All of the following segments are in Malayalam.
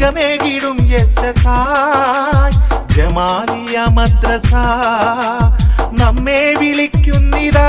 ജിഗമേകിടും യശസ ജമാലിയ മദ്രസ നമ്മെ വിളിക്കുന്നിതാ.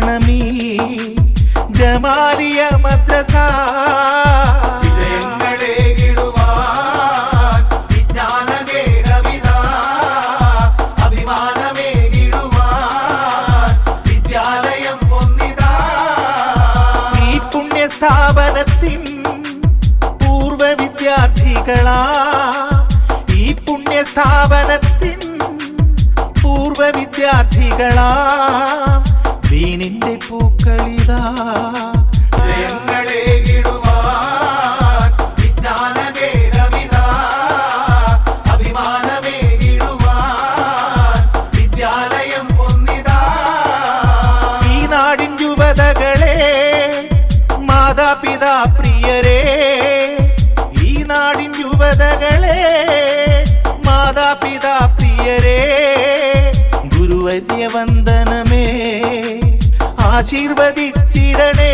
നേർക്കണമീ ജമാലിയ മദ്രസ. സ്ഥാപനത്തിൻ പൂർവ വിദ്യാർത്ഥികളാ ഈ പുണ്യ സ്ഥാപനത്തിൻ പൂർവ വിദ്യാർത്ഥികളാ മാതാപിതാ പ്രിയരെ ഈ നാടിൻ യുവതകളെ മാതാപിതാ പ്രിയരെ ഗുരുവര്യ വന്ദനമേ ആശീർവദിച്ചിടണേ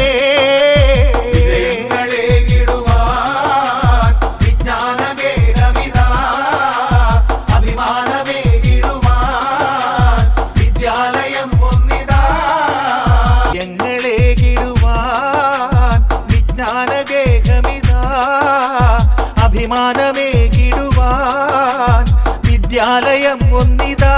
അഭിമാനമേകിടുവാൻ വിദ്യാലയം ഒന്നിതാ.